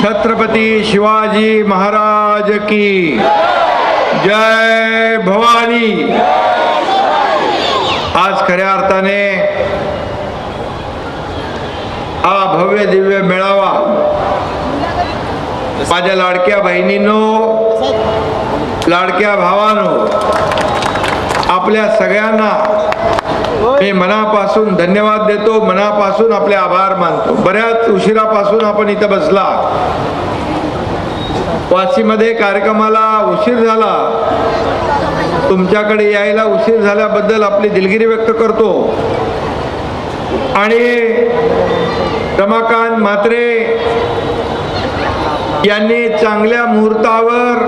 छत्रपती शिवाजी महाराज की जय भवानी. आज खऱ्या अर्थाने हा भव्य दिव्य मेळावा माझ्या लाडक्या बहिणींनो लाडक्या भावानो आपल्या सगळ्यांना मी मनापासून धन्यवाद देतो मनापासून आपले आभार मानतो. बऱ्याच उशिरापासून आपण इथं बसला. वाशीमध्ये कार्यक्रमाला उशीर झाला. तुमच्याकडे यायला उशीर झाल्याबद्दल आपली दिलगिरी व्यक्त करतो. आणि रमाकांत म्हात्रे यांनी चांगल्या मुहूर्तावर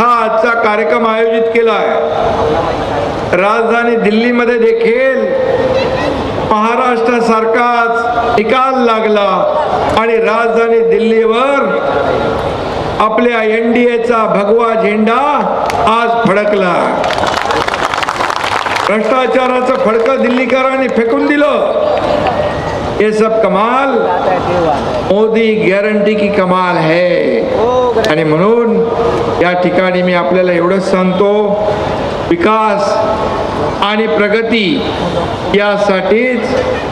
हा आजचा कार्यक्रम आयोजित केला आहे राजधानी दिल्लीमध्ये देखील महाराष्ट्रासारखाच निकाल लागला आणि राजधानी दिल्लीवर आपल्या एन डी एचा भगवा झेंडा आज फडकला. भ्रष्टाचाराचं फडकं दिल्लीकरांनी फेकून दिलं. ये सब कमाल. मोदी गॅरंटी की कमाल है आणि म्हणून या ठिकाणी मी आपल्याला एवढंच सांगतो विकास आणि प्रगती यासाठीच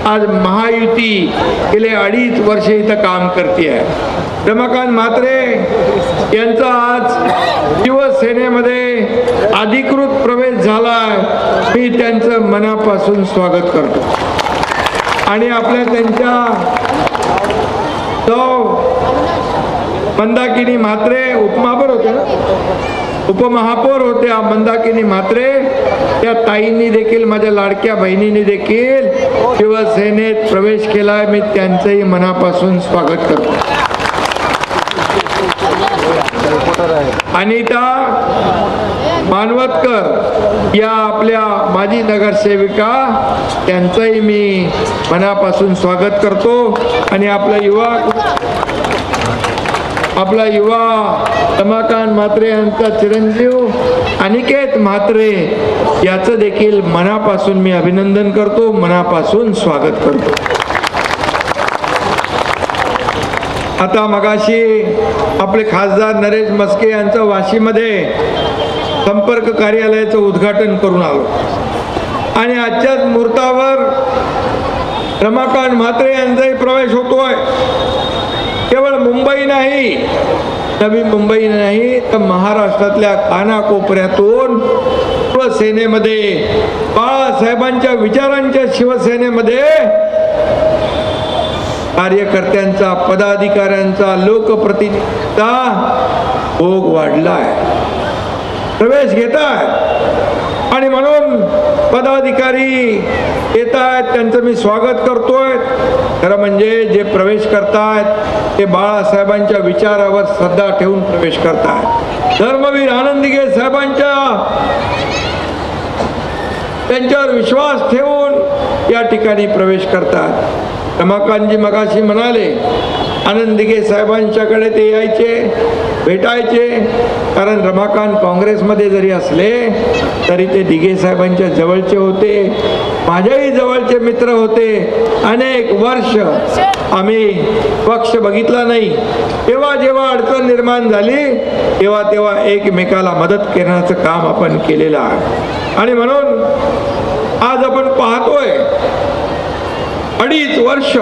आज महायुती गेले अडीच वर्ष इथं काम करते आहे रमाकांत म्हात्रे यांचा आज शिवसेनेमध्ये अधिकृत प्रवेश झाला मी त्यांचं मनापासून स्वागत करतो. आणि आपल्या त्यांच्या तो मंदाकिनी म्हात्रे उपमा होते ना? उपमहापौर होत्या मंदाकिनी म्हात्रे. त्या ताईंनी देखील माझ्या लाडक्या बहिणींनी देखील शिवसेनेत प्रवेश केला मी त्यांचंही मनापासून स्वागत करतो. अनिता मानवतकर या आपल्या माजी नगरसेविका त्यांचंही मी मनापासून स्वागत करतो. आणि आपला युवा आपला युवा रमाकांत म्हात्रे यांचा चिरंजीव अनिकेत म्हात्रे याचं देखील मनापासून मी अभिनंदन करतो मनापासून स्वागत करतो. आता मगाशी आपले खासदार नरेश मस्के यांचं वाशीमध्ये संपर्क कार्यालयाचं उद्घाटन करून आलो. आणि आजच्याच मुहूर्तावर रमाकांत म्हात्रे यांचाही प्रवेश होतोय. मुंबई नाही. नवी मुंबई नाही तर महाराष्ट्रातल्या कानाकोपऱ्यातून शिवसेनेमध्ये बाळासाहेबांच्या विचारांच्या शिवसेनेमध्ये कार्यकर्त्यांचा पदाधिकाऱ्यांचा लोकप्रतिनिधीचा भोग वाढलाय. प्रवेश घेत आणि म्हणून पदाधिकारी येत आहेत त्यांचं मी स्वागत करतोय. खरं म्हणजे जे प्रवेश करतायत ते बाळासाहेबांच्या विचारावर श्रद्धा ठेवून प्रवेश करतायत. धर्मवीर आनंदीगे साहेबांच्या त्यांच्यावर विश्वास ठेवून या ठिकाणी प्रवेश करतात रमाकांतजी मगाशी म्हणाले आनंद दिघे साहेबांच्याकडे ते यायचे भेटायचे. कारण रमाकांत काँग्रेसमध्ये जरी असले तरी ते दिघे साहेबांच्या जवळचे होते. माझ्याही जवळचे मित्र होते. अनेक वर्ष आम्ही पक्ष बघितला नाही. तेव्हा जेव्हा अडचण निर्माण झाली तेव्हा तेव्हा एकमेकाला मदत करण्याचं काम आपण केलेलं आहे. आणि म्हणून आज आपण पाहतोय अडीच वर्ष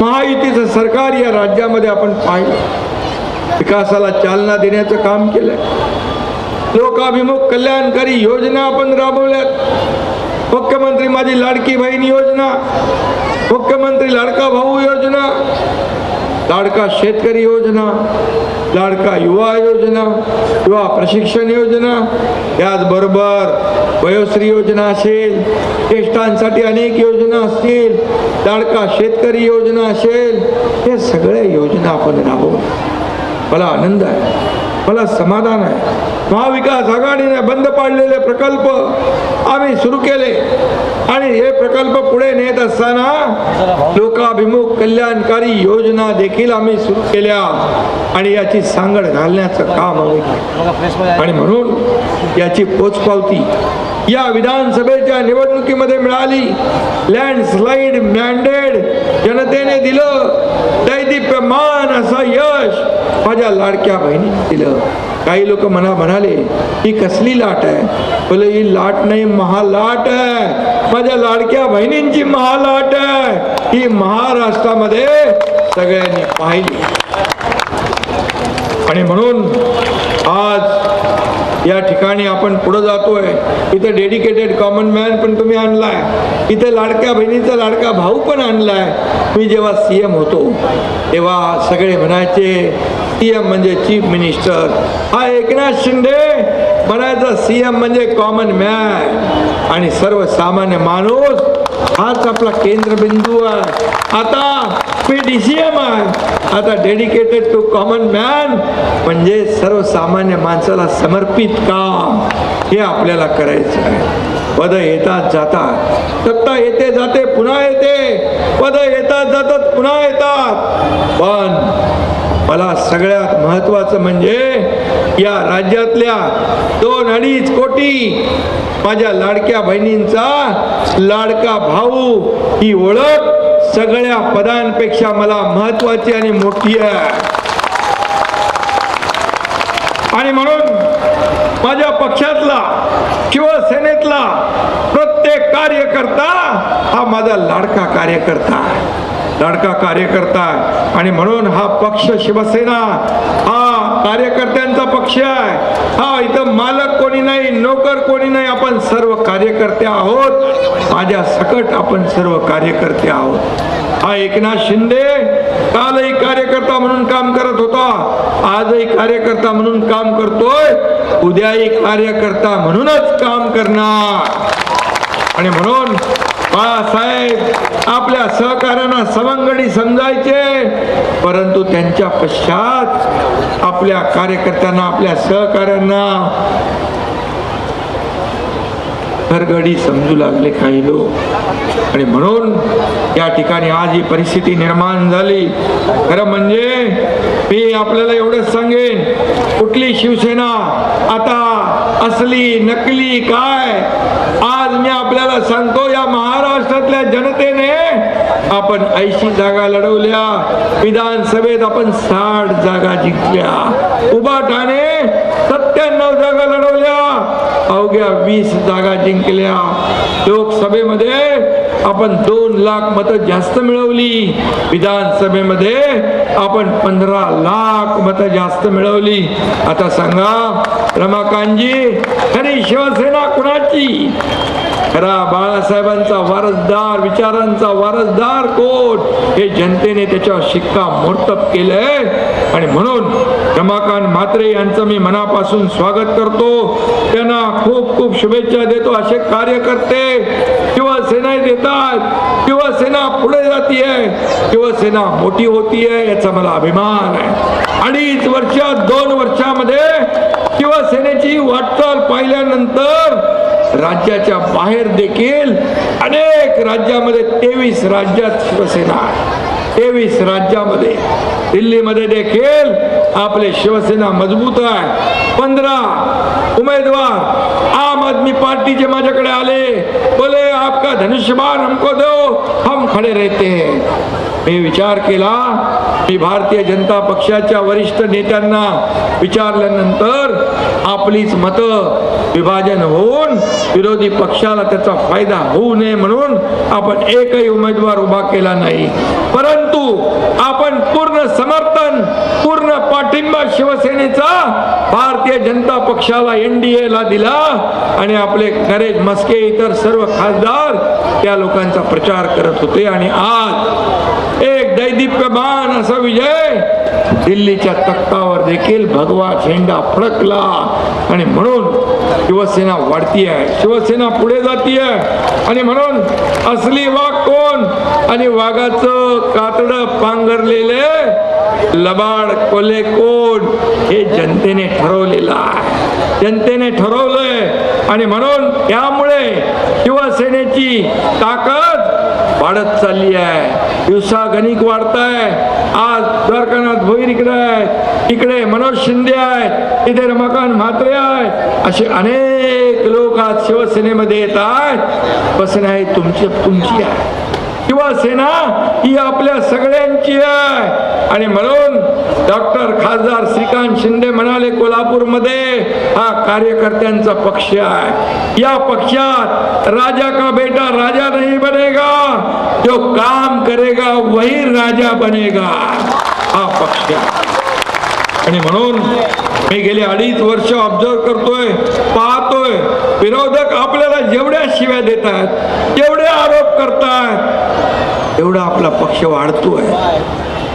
महायुतीचं सरकार या राज्यामध्ये आपण पाहिलं. विकासाला चालना देण्याचं काम केलं लोकाभिमुख कल्याणकारी योजना आपण राबवल्यात. मुख्यमंत्री माझी लाडकी बहीण योजना मुख्यमंत्री लाडका भाऊ योजना लाडका शेतकरी योजना लाडका युवा योजना युवा प्रशिक्षण योजना त्याचबरोबर वयोश्री योजना असेल ज्येष्ठांसाठी अनेक योजना असतील लाडका शेतकरी योजना असेल हे सगळ्या योजना आपण राबवू. मला आनंद आहे. मला समाधान आहे. महाविकास आघाडीने बंद पाडलेले प्रकल्प आम्ही सुरू केले. आणि हे प्रकल्प पुढे नेत असताना लोकाभिमुख कल्याणकारी योजना देखील आम्ही सुरू केल्या. आणि याची सांगड घालण्याचं काम आम्ही केलं. आणि म्हणून याची पोचपावती या विधानसभेच्या निवडणुकीमध्ये मिळाली. लँडस्लाईड मॅन्डेड जनतेने दिलं. दैदिप्यमान असं यश माझ्या लाडक्या बहिणीने दिलं. काही लोक म्हणा म्हणाले ही कसली लाट आहे? बोल ही लाट नाही महालाट आहे. माझ्या लाडक्या बहिणींची महालाट आहे. ही महाराष्ट्रामध्ये सगळ्यांनी पाहिली. आणि म्हणून आज या ठिकाणी आपण पुढे जातोय. इथे डेडिकेटेड कॉमन मॅन पण तुम्ही आणलाय. इथे लाडक्या बहिणीचा लाडका भाऊ पण आणलाय. मी जेव्हा सीएम होतो तेव्हा सगळे म्हणायचे सी एम म्हणजे चीफ मिनिस्टर. हा एकनाथ शिंदे म्हणायचा सी एम म्हणजे कॉमन मॅन आणि सर्वसामान्य माणूस हाच आपला केंद्रबिंदू आहे. आता मी डी सी एम आहे. आता डेडिकेटेड टू कॉमन मॅन म्हणजे सर्वसामान्य माणसाला समर्पित काम हे आपल्याला करायचं आहे. पद येतात जातात. सत्ता येते जाते पुन्हा येते. पद येतात जातात पुन्हा येतात. पण मला सगळ्यात महत्वाचं म्हणजे या राज्यातल्या दोन अडीच कोटी माझ्या लाडक्या बहिणींचा लाडका भाऊ ही ओळख सगळ्या पदांपेक्षा मला महत्वाची आणि मोठी आहे. आणि म्हणून माझ्या पक्षातला शिवसेनेतला प्रत्येक कार्यकर्ता हा माझा लाडका कार्यकर्ता आहे. लाडका कार्यकर्ता. आणि म्हणून हा पक्ष शिवसेना हा कार्यकर्त्यांचा पक्ष आहे. हा इथं मालक कोणी नाही नोकर कोणी नाही आपण सर्व कार्यकर्ते आहोत. माझ्या सकट आपण सर्व कार्यकर्ते आहोत. हा एकनाथ शिंदे कालही कार्यकर्ता म्हणून काम करत होता. आजही कार्यकर्ता म्हणून काम करतोय. उद्याही कार्यकर्ता म्हणूनच काम करणार. आणि म्हणून बाळासाहेब आपल्या सहकार्यांना सवंगडी समजायचे परंतु त्यांच्या पश्चात आपल्या कार्यकर्त्यांना आपल्या सहकार्यांना घरगडी समजू लागले काही लोक. आणि म्हणून या ठिकाणी आज ही परिस्थिती निर्माण झाली. खरं म्हणजे मी आपल्याला एवढंच सांगेन कुठली शिवसेना आता असली नकली काय आज मी आपल्याला सांगतो या महा राज्यातल्या जनतेने आपण ऐंशी जागा लढवल्या. विधानसभेत आपण साठ जागा जिंकल्या. उभाटाने सत्त्याण्णव जागा लढवल्या. अवघ्या वीस जागा जिंकल्या. लोकसभेमध्ये आपण दोन लाख मतं जास्त मिळवली. विधानसभेमध्ये आपण पंधरा लाख मतं जास्त मिळवली. आता सांगा रमाकांतजी खरी शिवसेना कुणाची? खरा बाळासाहेबांचा वारसदार विचारांचा वारसदार कोण? हे जनतेने त्याच्यावर शिक्का मोर्तब केलंय. आणि म्हणून रमाकांत म्हात्रे यांचं मी मनापासून स्वागत करतो. त्यांना खूप खूप शुभेच्छा देतो. असे कार्यकर्ते शिवसेना देतात शिवसेना पुढे जातीये शिवसेना मोठी होतीये याचा मला अभिमान आहे. अडीच वर्षात दोन वर्षामध्ये शिवसेनेची वाटचाल पाहिल्यानंतर राज्याच्या बाहेर देखील अनेक राज्यामध्ये तेवीस राज्यात शिवसेना आहे. तेवीस राज्यामध्ये दिल्लीमध्ये देखील आपले शिवसेना मजबूत आहे. पंधरा उमेदवार आम आदमी पार्टीचे माझ्याकडे आले. बोले आपका धनुष्यबाण हमको दो हम खडे रहते हैं. मी विचार केला मी भारतीय जनता पक्षाच्या वरिष्ठ नेत्यांना विचारल्यानंतर आपलीच मतं विभाजन होऊन विरोधी पक्षाला त्याचा फायदा होऊ नये म्हणून आपण एकही उमेदवार उभा केला नाही. परंतु आपण पूर्ण समर्थन पूर्ण पाठिंबा शिवसेनेचा भारतीय जनता पक्षाला एनडीए ला दिला आणि आपले नरेश मस्के इतर सर्व खासदार त्या लोकांचा प्रचार करत होते आणि आज एक दैदिप्यमान असा विजय. दिल्लीच्या तख्तावर देखील भगवा झेंडा फडकला. आणि म्हणून शिवसेना वाढती आहे शिवसेना पुढे जाती आहे आणि म्हणून असली वाघ कोण? आणि वाघाचं कातड पांघरलेले लबाड कोले कोण? हे जनतेने ठरवलेलं आहे. जनतेने ठरवलंय. आणि म्हणून त्यामुळे शिवसेनेची ताकद वाढत चालली आहे. दिवसा वाढत वाढताय. आज द्वारकानाथ भोईर इकडे आहे. इकडे मनोज शिंदे आहे इथे रमाकांत म्हात्रे आहेत. असे अनेक लोक आज शिवसेनेमध्ये येत आहेत. बस नाही तुमची तुमची आहे. शिवसेना ही आपल्या सगळ्यांची आहे. आणि म्हणून डॉक्टर खासदार श्रीकांत शिंदे म्हणाले कोल्हापूरमध्ये हा कार्यकर्त्यांचा पक्ष आहे. या पक्षात राजा का बेटा राजा नहीं बनेगा जो काम करेगा वही राजा बनेगा. हा पक्ष आहे. आणि म्हणून मी गेले अडीच वर्ष ऑब्झर्व करतोय पाहतोय. विरोधक आपल्याला जेवढ्या शिव्या देत आहेत जेवढे आरोप करतायत तेवढा आपला पक्ष वाढतोय.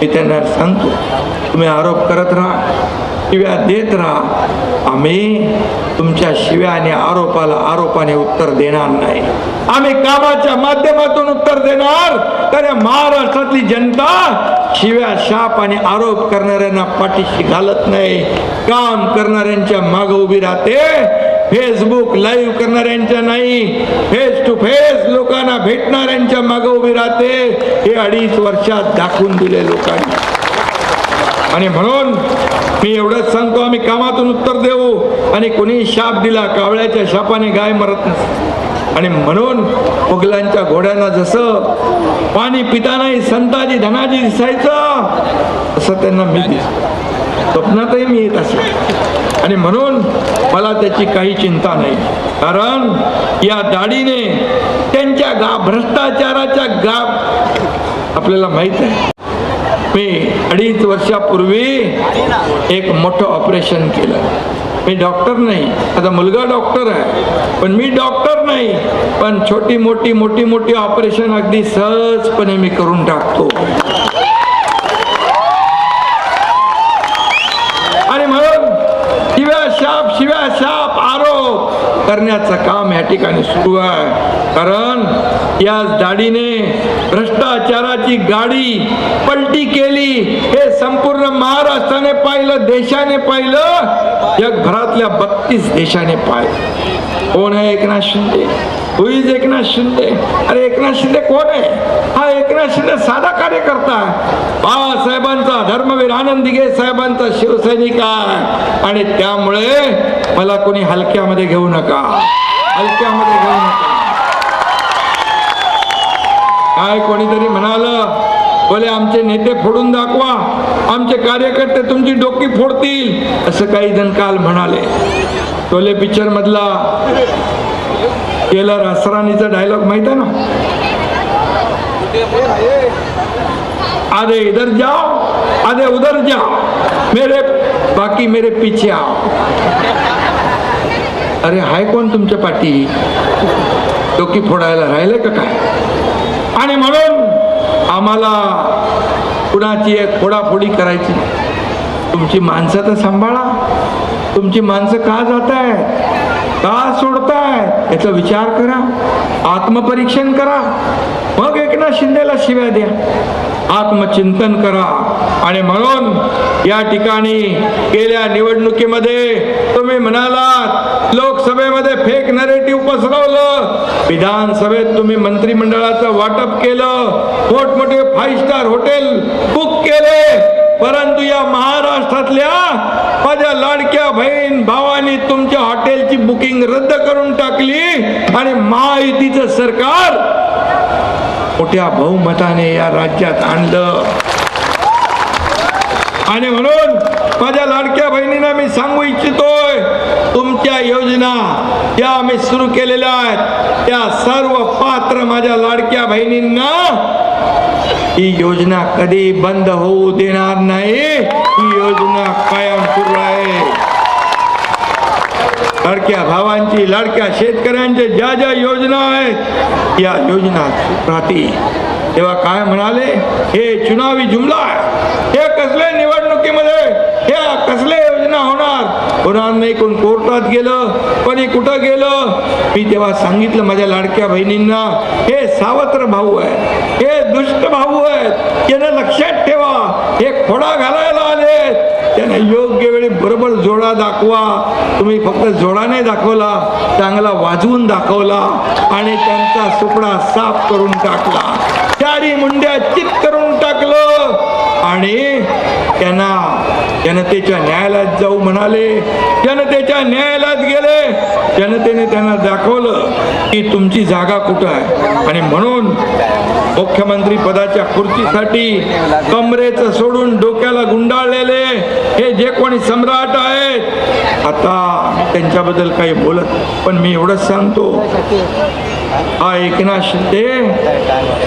मी त्यांना सांगतो तुम्ही आरोप करत राहा. शिव्या देत राहा. आम्ही तुमच्या शिव्या आणि आरोपाला आरोपाने उत्तर देणार नाही. आम्ही कामाच्या माध्यमातून उत्तर देणार. तर या महाराष्ट्रातली जनता शिव्या शाप आणि आरोप करणाऱ्यांना पाठीशी घालत नाही. काम करणाऱ्यांच्या माग उभी राहते. फेसबुक लाईव्ह करणाऱ्यांच्या नाही. फेस टू फेस लोकांना भेटणाऱ्यांच्या माग उभी राहते. हे अडीच वर्षात दाखवून दिले लोकांनी. आणि म्हणून मी एवढंच सांगतो आम्ही कामातून उत्तर देऊ आणि कोणी शाप दिला कावळ्याच्या शापाने गाय मरत नसते आणि म्हणून मुघलांच्या घोड्यांना जसं पाणी पितानाही संताजी धनाजी दिसायचं असं त्यांना मी दिस स्वप्नातही मी येत असे आणि म्हणून मला त्याची काही चिंता नाही. कारण या दाढीने त्यांच्या गा भ्रष्टाचाराच्या गा आपल्याला माहीत आहे. मी अडीच वर्षापूर्वी एक मोठं ऑपरेशन केलं. मी डॉक्टर नाही. आता मुलगा डॉक्टर आहे. पण मी डॉक्टर नाही. पण छोटी मोठी मोठी मोठी ऑपरेशन अगदी सहजपणे मी करून टाकतो आणि म्हणून शिव्या शाप शिव्या शाप आरोप करण्याचं काम या ठिकाणी सुरू आहे. कारण या दाढीने भ्रष्टाचाराची गाडी पलटी केली. हे संपूर्ण महाराष्ट्राने पाहिलं देशाने पाहिलं जगभरातल्या बत्तीस देशाने पाहिलं. कोण आहे एकनाथ शिंदे? हुईज एकनाथ शिंदे? अरे एकनाथ शिंदे कोण आहे? हा एकनाथ शिंदे साधा कार्यकर्ता आहे. बाळासाहेबांचा धर्मवीर आनंद दिघे साहेबांचा शिवसैनिक आहे. आणि त्यामुळे मला कोणी हलक्यामध्ये घेऊ नका. हलक्यामध्ये घेऊ नका. काय कोणीतरी म्हणालं बोले आमचे नेते फोडून दाखवा. आमचे कार्यकर्ते तुमची डोकी फोडतील. असं काही जण काल म्हणाले. टोले पिक्चर मधला केलर असरानीचा डायलॉग माहीत आहे ना? आधे इधर जाओ आधे उधर जाओ. मेरे बाकी मेरे पीछे आओ. अरे हाय कोण तुमच्या पाठी? डोकी फोडायला राहिले का काय? आणि म्हणून आम्हाला कुणाची एक फोडाफोडी करायची? तुमची माणसं तर सांभाळा. तुमची माणसं का जात आहेत का सोडताय? याचा विचार करा. आत्मपरीक्षण करा. मग एकनाथ शिंदेला शिव्या द्या. आत्मचिंतन करा आणि म्हणून या ठिकाणी गेल्या निवडणुकीमध्ये तुम्ही म्हणालात लोकसभेमध्ये फेक नरेटिव्ह पसरवलं. विधानसभेत तुम्ही मंत्रिमंडळाचं वाटप केलं. मोठमोठे फाईव्ह स्टार हॉटेल बुक केले. परंतु या महाराष्ट्रातल्या माझ्या लाडक्या बहीण भावानी तुमच्या हॉटेलची बुकिंग रद्द करून टाकली आणि महायुतीचं सरकार मोठ्या बहुमताने या राज्यात आणलं. आणि म्हणून माझ्या लाडक्या बहिणींना मी सांगू इच्छितोय तुमच्या योजना ज्या आम्ही सुरू केलेल्या आहेत त्या सर्व पात्र माझ्या लाडक्या बहिणींना ही योजना कधी बंद होऊ देणार नाही. ही योजना कायम सुरू लाडक्या भावांची लाडक्या शेतकऱ्यांच्या ज्या ज्या योजना आहेत या योजना राहतील. तेव्हा काय म्हणाले? हे चुनावी जुमला आहे. हे कसले निवडणुकीमध्ये हे कसले योजना होणार? होणार नाही कोण कोर्टात गेलं कोणी कुठं गेलं? मी तेव्हा सांगितलं माझ्या लाडक्या बहिणींना हे सावत्र भाऊ आहेत हे दुष्ट भाऊ आहेत यांना लक्षात ठेवा हे खोडा घालायला आले त्यांना योग्य वेळी बरोबर जोडा दाखवा. तुम्ही फक्त जोडाने दाखवला चांगला वाजवून दाखवला आणि त्यांचा सुपडा साफ करून टाकला. चारी मुंड्या चित करून टाकलं आणि त्यांना जनतेच्या न्यायालयात जाऊ म्हणाले. जनतेच्या न्यायालयात गेले. जनतेने त्यांना दाखवलं की तुमची जागा कुठं आहे? आणि म्हणून मुख्यमंत्री पदाच्या खुर्चीसाठी कमरेचं सोडून डोक्याला गुंडाळलेले हे जे कोणी सम्राट आहेत आता त्यांच्याबद्दल काही बोलत पण मी एवढंच सांगतो. हा एकनाथ शिंदे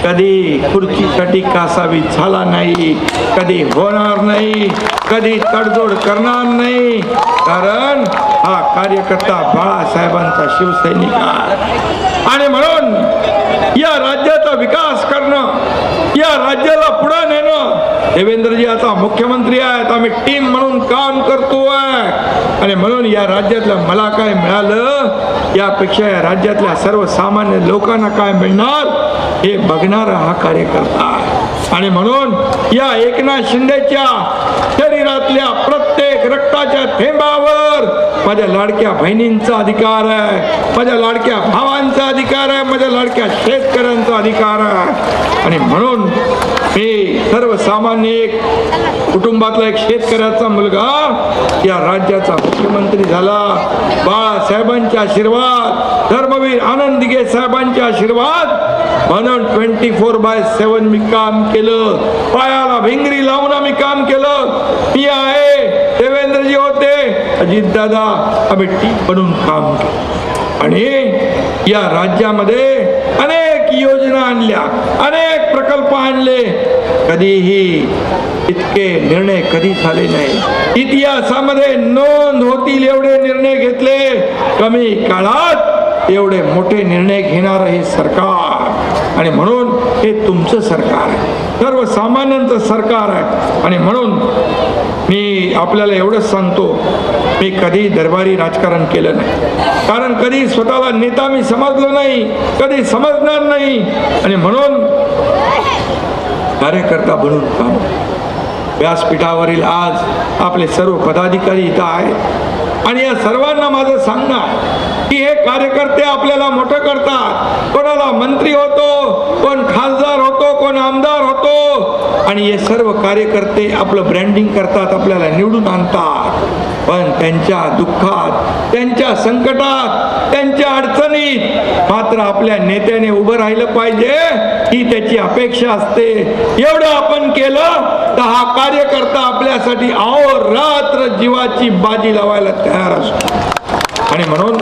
कधी खुर्चीसाठी कासावी झाला नाही कधी होणार नाही कधी तडजोड करणार नाही कारण हा कार्यकर्ता बाळासाहेबांचा शिवसैनिक आहे. आणि म्हणून या राज्याचा विकास करणं या राज्याला पुढे नेणं. देवेंद्रजी आता मुख्यमंत्री आहेत आम्ही टीम म्हणून काम करतोय. आणि म्हणून या राज्यातलं मला काय मिळालं? यापेक्षा या राज्यातल्या सर्वसामान्य लोकांना काय मिळणार? हे बघणारा हा कार्यकर्ता आहे. आणि म्हणून या एकनाथ शिंदेच्या शरीरातल्या प्रत्येक रक्ताच्या थेंबावर माझ्या लाडक्या बहिणींचा अधिकार आहे. माझ्या लाडक्या भावांचा अधिकार आहे. माझ्या लाडक्या शेतकऱ्यांचा अधिकार आहे. आणि म्हणून मी सर्वसामान्य एक कुटुंबातला एक शेतकऱ्याचा मुलगा या राज्याचा मुख्यमंत्री झाला. बाळासाहेबांचे आशीर्वाद धर्मवीर आनंद दिघे साहेबांचे आशीर्वाद म्हणून ट्वेंटी फोर बाय सेवन मी काम केलं. पायाला भिंगरी लावून आम्ही काम केलं. मी आहे अजितदादा आम्ही बनून काम केलं. आणि या राज्यामध्ये अनेक योजना आणल्या अनेक प्रकल्प आणले. कधीही इतके निर्णय कधी झाले नाही. इतिहासामध्ये नोंद होतील एवढे निर्णय घेतले. कमी काळात एवढे मोठे निर्णय घेणार हे सरकार. आणि म्हणून हे तुमचं सरकार आहे. सर्वसामान्यांचं सरकार आहे. आणि म्हणून मी आपल्याला एवढंच सांगतो मी कधी दरबारी राजकारण केलं नाही. कारण कधी स्वतःला नेता मी समजलो नाही कधी समजणार नाही. आणि म्हणून कार्यकर्ता बनून काम. व्यासपीठावरील आज आपले सर्व पदाधिकारी इथं आहेत. आणि या सर्वांना माझं सांगणं की हे कार्यकर्ते आपल्याला मोठं करतात. कोणाला मंत्री होतो कोण खासदार होतो कोण आमदार होतो. आणि हे सर्व कार्यकर्ते आपलं ब्रँडिंग करतात आपल्याला निवडून आणतात. पण त्यांच्या दुःखात त्यांच्या संकटात त्यांच्या अडचणीत मात्र आपल्या नेत्याने उभं राहिलं पाहिजे. ही त्याची अपेक्षा असते. एवढं आपण केलं तर हा कार्यकर्ता आपल्यासाठी रात्र जीवाची बाजी लावायला तयार असतो. आणि म्हणून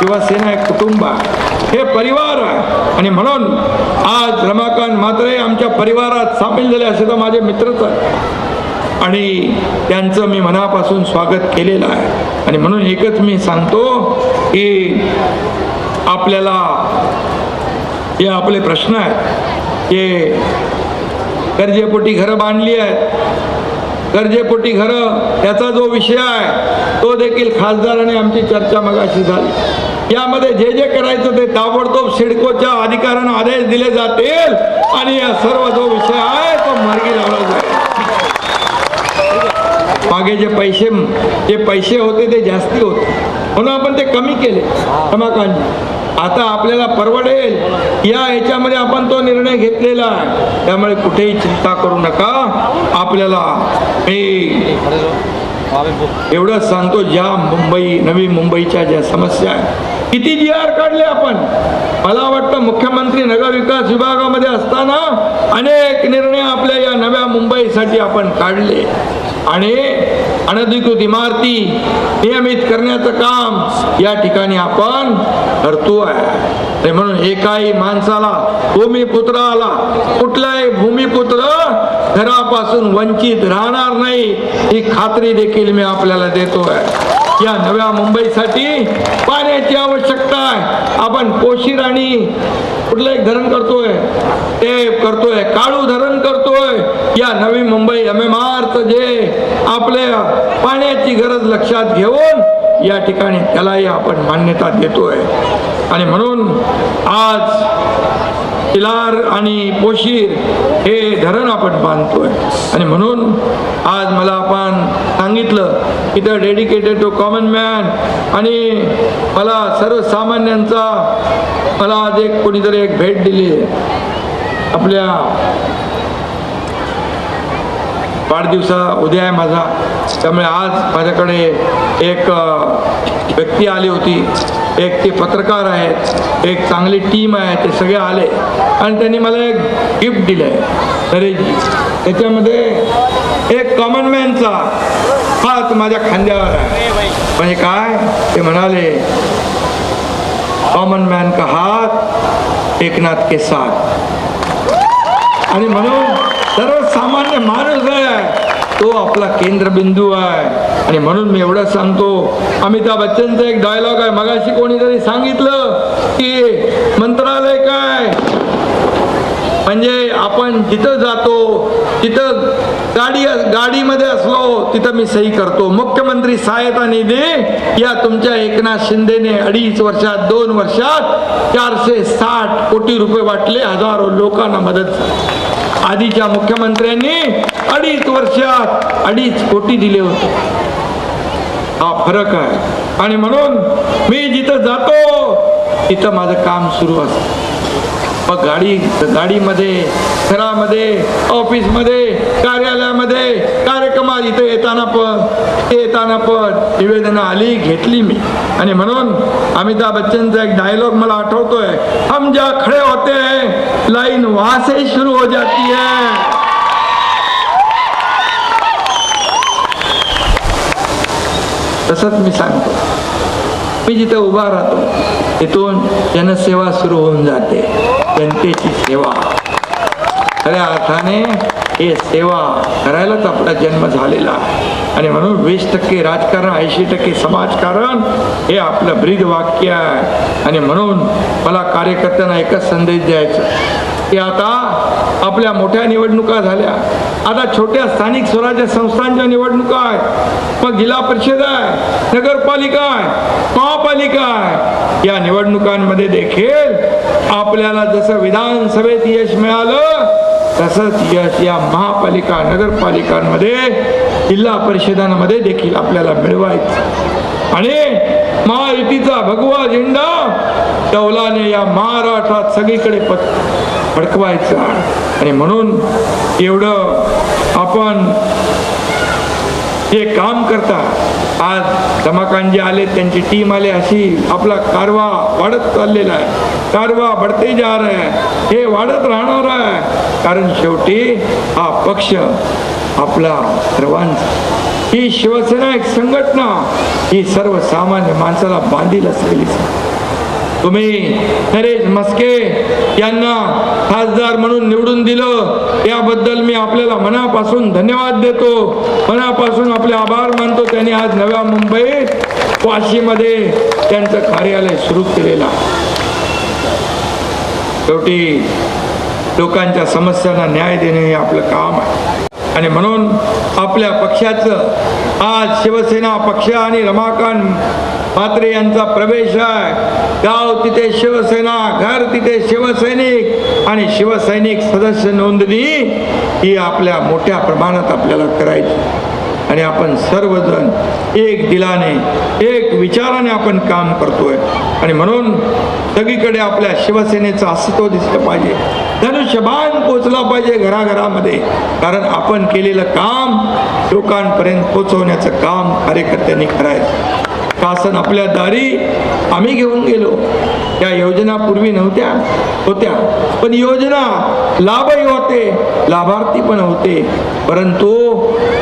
किंवा सेना एक कुटुंब आहे. हे परिवार आहे. आणि म्हणून आज रमाकांत मात्रे आमच्या परिवारात सामील झाले असे तर माझे मित्रच आणि त्यांचं मी मनापासून स्वागत केलेलं आहे. आणि म्हणून एकच मी सांगतो की आपल्याला हे आपले प्रश्न आहेत ते गरजेपोटी घरं बांधली आहेत गरजेपोटी घरं त्याचा जो विषय आहे तो देखील खासदाराने आमची चर्चा मगाशी झाली. यामध्ये जे जे करायचं ते ताबडतोब सिडकोच्या अधिकाऱ्यांना आदेश दिले जातील आणि या सर्व जो विषय आहे तो मार्गी लावला जाईल. मागे जे पैसे जे पैसे होते ते जास्ती होते. म्हणून आपण ते कमी केले. समाकांनी आता आपल्याला परवडेल. या ह्याच्यामध्ये आपण तो निर्णय घेतलेला आहे. त्यामुळे कुठेही चिंता करू नका. आपल्याला एवढं सांगतो ज्या मुंबई नवी मुंबईच्या ज्या समस्या आहेत किती जी आर काढले आपण? मला वाटतं मुख्यमंत्री नगर विकास विभागामध्ये असताना अनेक निर्णय आपल्या या नव्या मुंबईसाठी आपण काढले. आणि अनधिकृत इमारती नियमित करण्याचं काम या ठिकाणी आपण करतो आहे म्हणून एकाही माणसाला भूमिपुत्राला कुठलाही भूमिपुत्र घरापासून वंचित राहणार नाही ही खात्री देखील मी आपल्याला देतोय. या नव्या मुंबईसाठी पाण्याची आवश्यकता आहे. आपण कोशीर आणि कुठलं एक धरण करतोय ते करतोय काळू धरण करतोय. या नवी मुंबई एम एम आरचं जे आपल्या पाण्याची गरज लक्षात घेऊन या ठिकाणी त्यालाही आपण मान्यता देतोय. आणि म्हणून आज किलार आणि पोशीर हे धरण आपण बांधतोय. आणि म्हणून आज मला आपण सांगितलं की तर डेडिकेटेड टू कॉमन मॅन आणि मला सर्वसामान्यांचा मला आज एक कोणीतरी एक भेट दिली आपल्या वाढदिवसा उद्या आहे माझा. त्यामुळे आज माझ्याकडे एक व्यक्ती आली होती. एक ते पत्रकार आहेत एक चांगली टीम आहे ते सगळे आले. आणि त्यांनी मला एक गिफ्ट दिलं आहे नरेशजी त्याच्यामध्ये एक कॉमन मॅनचा हात माझ्या खांद्यावर आहे. म्हणजे काय? ते म्हणाले कॉमन मॅन का हात? एकनाथ के साथ आणि म्हणून सर्वसामान्य माणूस आहे. तो आपला केंद्रबिंदू आहे. आणि म्हणून मी एवढं सांगतो अमिताभ बच्चनचा एक डायलॉग आहे. मगाशी कोणीतरी सांगितलं की मंत्रालय काय? म्हणजे आपण जिथं जातो तिथं गाडी गाडीमध्ये असलो तिथं मी सही करतो. मुख्यमंत्री सहायता निधी या तुमच्या एकनाथ शिंदेने अडीच वर्षात दोन वर्षात चारशे साठ कोटी रुपये वाटले. हजारो लोकांना मदत आधीच्या मुख्यमंत्र्यांनी अडीच वर्षात अडीच कोटी दिले होते. हा फरक आहे. आणि म्हणून मी जिथं जातो तिथं माझं काम सुरू असतं. मग गाडी गाडीमध्ये घरामध्ये ऑफिसमध्ये कार्यालयामध्ये कार्यक्रमात इथं येताना पण ते येताना पण निवेदनं आली घेतली मी. आणि म्हणून अमिताभ बच्चनचा एक डायलॉग मला आठवतोय. हम ज्या खडे होते लाईन वहां से शुरू हो जाती है. तसंच मी सांगतो. मी जिथं उभा राहतो तिथून जनसेवा सुरू होऊन जाते जनतेची सेवा. खऱ्या अर्थाने हे सेवा करायलाच आपला जन्म झालेला आणि म्हणून वीस टक्के राजकारण ऐंशी टक्के समाजकारण हे आपलं ब्रीद वाक्य आहे. आणि म्हणून मला कार्यकर्त्यांना एकच संदेश द्यायचा की आता आपल्या मोठ्या निवडणुका झाल्या. आता छोट्या स्थानिक स्वराज्य संस्थांच्या निवडणुका आहेत. मग जिल्हा परिषद आहे नगरपालिका आहे महापालिका आहे. या निवडणुकांमध्ये देखील आपल्याला जसं विधानसभेत यश मिळालं तसंच यश या महापालिका नगरपालिकांमध्ये जिल्हा परिषदांमध्ये देखील आपल्याला मिळवायचं. आणि महायुतीचा भगवा झेंडा डौलाने या महाराष्ट्रात सगळीकडे पत फडकवायचा आणि म्हणून एवढं आपण जे काम करता. आज रमाकांत जे आले त्यांची टीम आले अशी आपला कारवा वाढत चाललेला आहे. कारवा बढ़ते जा रहा है. हे वाढत राहणार आहे. कारण शेवटी हा पक्ष आपला सर्वांचा. ही शिवसेना एक संघटना. ही सर्वसामान्य माणसाला बांधील असलेली संघटना. तुम्ही नरेश मस्के यांना खासदार म्हणून निवडून दिलं. याबद्दल मी आपल्याला मनापासून धन्यवाद देतो. मनापासून आपले आभार मानतो. त्यांनी आज नव्या मुंबईत वाशीमध्ये त्यांचं कार्यालय सुरू केलेलं शेवटी लोकांच्या समस्यांना न्याय देणे हे आपलं काम आहे. आणि म्हणून आपल्या पक्षाचं आज शिवसेना पक्ष आणि रमाकांत म्हात्रे यांचा प्रवेश आहे. गाव तिथे शिवसेना घर तिथे शिवसैनिक आणि शिवसैनिक सदस्य नोंदणी ही आपल्या मोठ्या प्रमाणात आपल्याला करायची. आणि आपण सर्वजण एक दिलाने एक विचाराने आपण काम करतोय. आणि म्हणून सगळीकडे आपल्या शिवसेनेचं अस्तित्व दिसलं पाहिजे. धनुष्यबाण पोचला पाहिजे घराघरामध्ये. कारण आपण केलेलं काम लोकांपर्यंत पोचवण्याचं काम कार्यकर्त्यांनी करायचं. शासन आपल्या दारी आम्ही घेऊन गेलो. त्या योजना पूर्वी नव्हत्या होत्या. पण योजना लाभही होते लाभार्थी पण होते. परंतु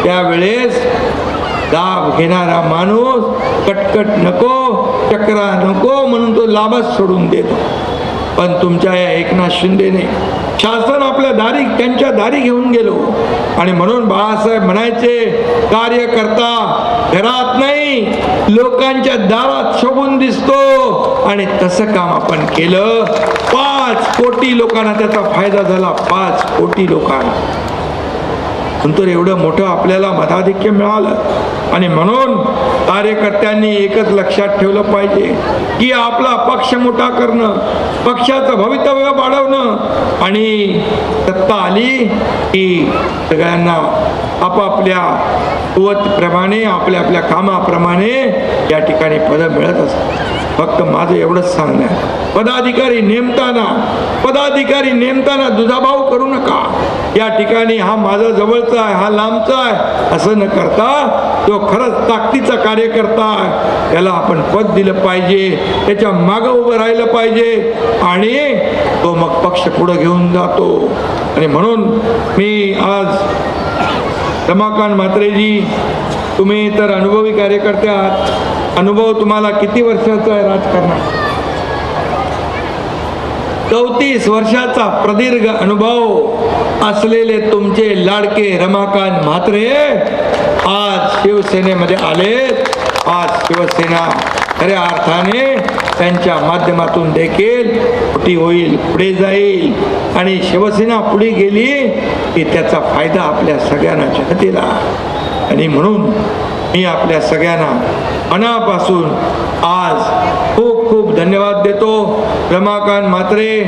त्यावेळेस लाभ घेणारा माणूस कटकट नको चक्रा नको म्हणून तो लाभच सोडून देतो. पण तुमच्या या एकनाथ शिंदेने शासन आपल्या दारी त्यांच्या दारी घेऊन गेलो. आणि म्हणून बाळासाहेब म्हणायचे कार्यकर्ता घरात नाही लोकांच्या दारात शोभून दिसतो. आणि तसं काम आपण केलं. पाच कोटी लोकांना त्याचा फायदा झाला. पाच कोटी लोकांना. नंतर एवढं मोठं आपल्याला मताधिक्य मिळालं. आणि म्हणून कार्यकर्त्यांनी एकच लक्षात ठेवलं पाहिजे की आपला पक्ष मोठा करणं पक्षाचं भवितव्य वाढवणं आणि सत्ता आली की सगळ्यांना आपापल्या कुवतप्रमाणे आपल्या आपल्या कामाप्रमाणे या ठिकाणी पदं मिळत असतात. फक्त माझं एवढंच सांगणं आहे. पदाधिकारी नेमताना पदाधिकारी नेमताना दुधाभाव करू नका. या ठिकाणी हा माझा जवळचा आहे हा लांबचा आहे असं न करता तो खरंच ताकदीचा कार्यकर्ता याला आपण पद दिलं पाहिजे त्याच्या मागं उभं राहिलं पाहिजे आणि तो मग पक्ष पुढं घेऊन जातो. आणि म्हणून मी आज रमाकांत म्हात्रेजी तुम्ही तर अनुभवी कार्यकर्ते आहात. अनुभव तुम्हाला किती वर्षाचा आहे राजकारणात? चौतीस वर्षाचा प्रदीर्घ अनुभव असलेले तुमचे लाडके रमाकांत म्हात्रे आज शिवसेनेमध्ये आलेत आज शिवसेना खऱ्या अर्थाने त्यांच्या माध्यमातून देखील मोठी होईल पुढे जाईल. आणि शिवसेना पुढे गेली की त्याचा फायदा आपल्या सगळ्यांना जनतेला. आणि म्हणून मी आपल्या सगळ्यांना मनापासून आज खूप धन्यवाद देतो. रमाकांत म्हात्रे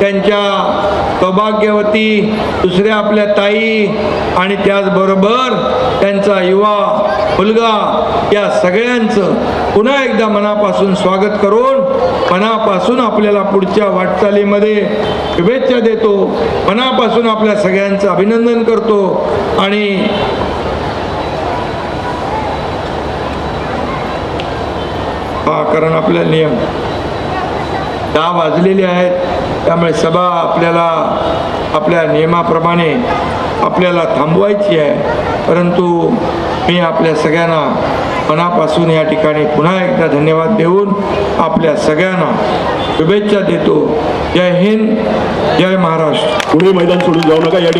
त्यांच्या सौभाग्यवती दुसऱ्या आपल्या ताई आणि त्याचबरोबर त्यांचा युवा मुलगा या सगळ्यांचं पुन्हा एकदा मनापासून स्वागत करून मनापासून आपल्याला पुढच्या वाटचालीमध्ये शुभेच्छा देतो. मनापासून आपल्या सगळ्यांचं अभिनंदन करतो आणि हा कारण आपला नियम दहा वाजलेले आहेत? त्यामुळे सभा आपल्याला आपल्या नियमाप्रमाणे आपल्याला थांबवायची आहे. परंतु मी आपल्या सगळ्यांना मनापासून या ठिकाणी पुन्हा एकदा धन्यवाद देऊन आपल्या सगळ्यांना शुभेच्छा देतो. जय हिंद जय महाराष्ट्र. पुढे मैदान सोडून जाऊ नका. या ठिकाणी